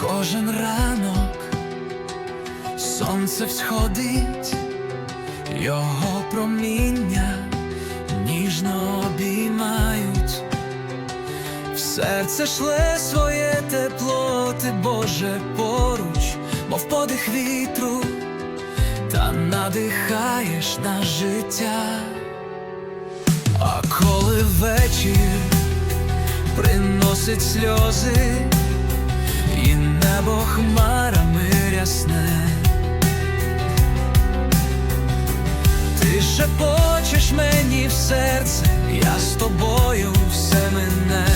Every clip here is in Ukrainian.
Кожен ранок сонце всходить, його проміння ніжно обіймають, в серце шле своє тепло, ти Боже поруч, мов подих вітру, та надихаєш на життя. А коли вечір приносить сльози, і небо хмарами рясне, ти шепочеш мені в серце, я з тобою все мене.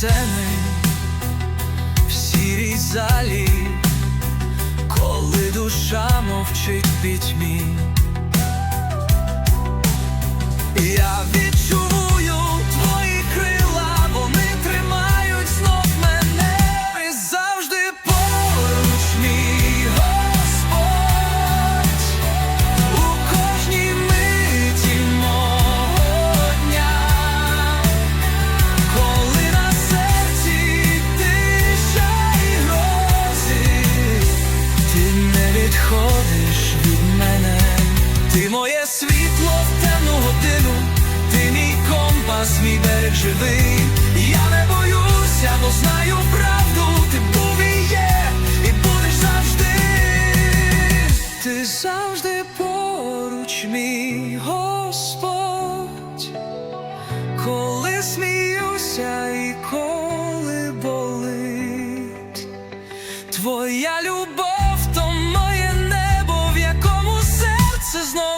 Сцени, в сірій залі, коли душа мовчить пітьмі. живи, я не боюся, бо знаю правду, ти був і є, і будеш завжди, ти завжди поруч, мій Господь, коли сміюся і коли болить, твоя любов то моє небо, в якому серце знову.